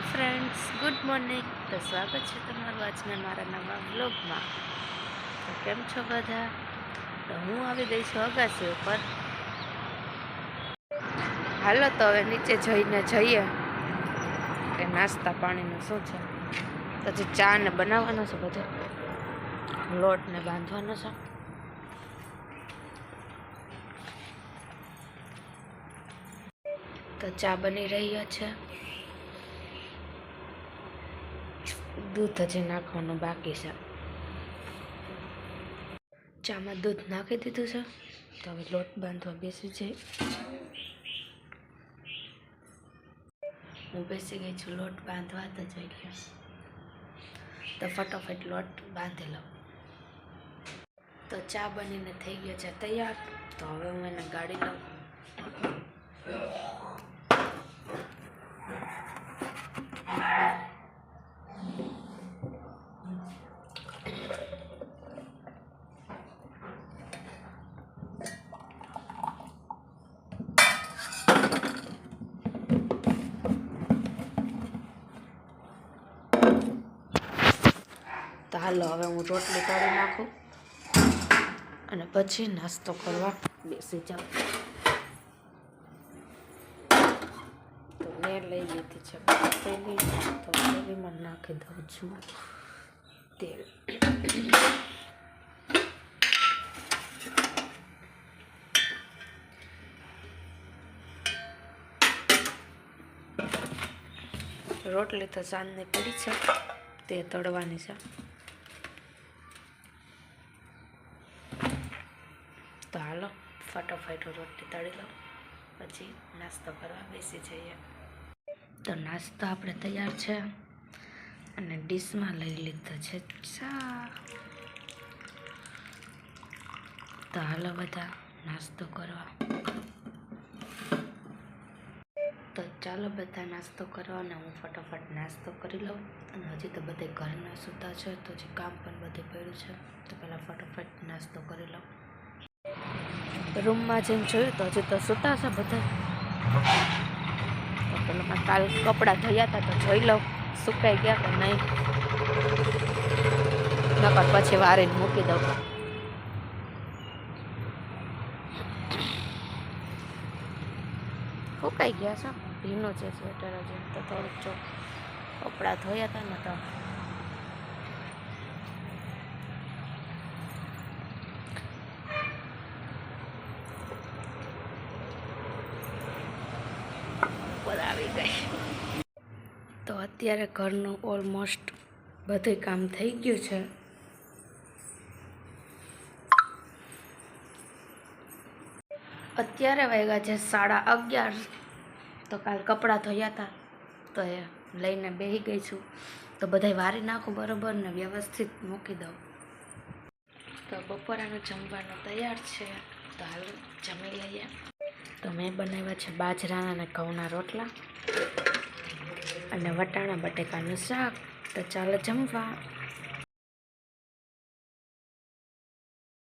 Friends good morning તો સ્વાગત છે તમારું આજના મારા નવા બ્લોગમાં તો કેમ છો બધા? તો હું આવી ગઈ છું અગાસી ઉપર. હાલો તો હવે નીચે જઈને જઈએ. કે નાસ્તા પાણીનું શું છે? જે ચા ને બનાવવાનો છે બધો. લોટને બાંધવાનો છે. તો ચા બની રહ્યો છે. દૂધ હજી નાખવાનું બાકી છે. ચામાં દૂધ નાખી દીધું છે. તો હવે લોટ બાંધવા બેસી જઈ. હું બેસી ગઈ છું, લોટ બાંધવા તો જઈ ગયો. તો ફટાફટ લોટ બાંધી લઉં. તો ચા બનીને થઈ ગયો છે, તૈયાર? તો હવે હું એને ગાળી લઉં. તો હાલો, હવે હું રોટલી કાઢી નાખું અને પછી નાસ્તો કરવા બેસી જાઉં. તો મેં લઈ લીધી છે પેલી તો પેલીમાં નાખી દઉં છું તેલ. રોટલી તો સાંજની પડી છે, તે તળવાની છે. તો હાલો, ફટાફટ રોટલી તળી લો પછી નાસ્તો કરવા બેસી જઈએ. તો નાસ્તો આપણે તૈયાર છે. અને ડીશમાં લઈ લીધો છે ચા તો હાલો બધા, નાસ્તો કરવા. તો ચાલો બધા નાસ્તો કરવા અને હું ફટાફટ નાસ્તો કરી લઉં. અને હજી તો બધે ઘરના સૂતા છે, તો હજી કામ પણ બધે પડ્યું છે, તો પહેલાં ફટાફટ નાસ્તો કરી લઉં. રૂમમાં જઈને જોયું તો હજી તો સૂતા છે બધા. પેલા મેં કાલ કપડાં ધોયા હતા તો જોઈ લઉં સુકાઈ ગયા કે નહીં. નકર પછી વારીને મૂકી દઉં. સુકાઈ ગયા છે. ભીનું છે સ્વેટર હજી. તો થોડુંક જો કપડાં ધોયા હતા ને તો ઉપર આવી ગઈ. તો અત્યારે ઘરનું ઓલમોસ્ટ બધું કામ થઈ ગયું છે. અત્યારે વાગ્યા છે સાડા અગિયાર. તો કાલ કપડાં ધોયા હતા તો એ લઈને બેસી ગઈ છું. તો બધાય વારી નાખું બરોબર ને વ્યવસ્થિત મૂકી દઉં. તો બપોરાનું જમવાનું તૈયાર છે. તો હાલ જમી લઈએ. તો મેં બનાવ્યા છે બાજરાના અને ઘઉંના રોટલા અને વટાણા, બટેકાનું શાક. તો ચાલો જમવા.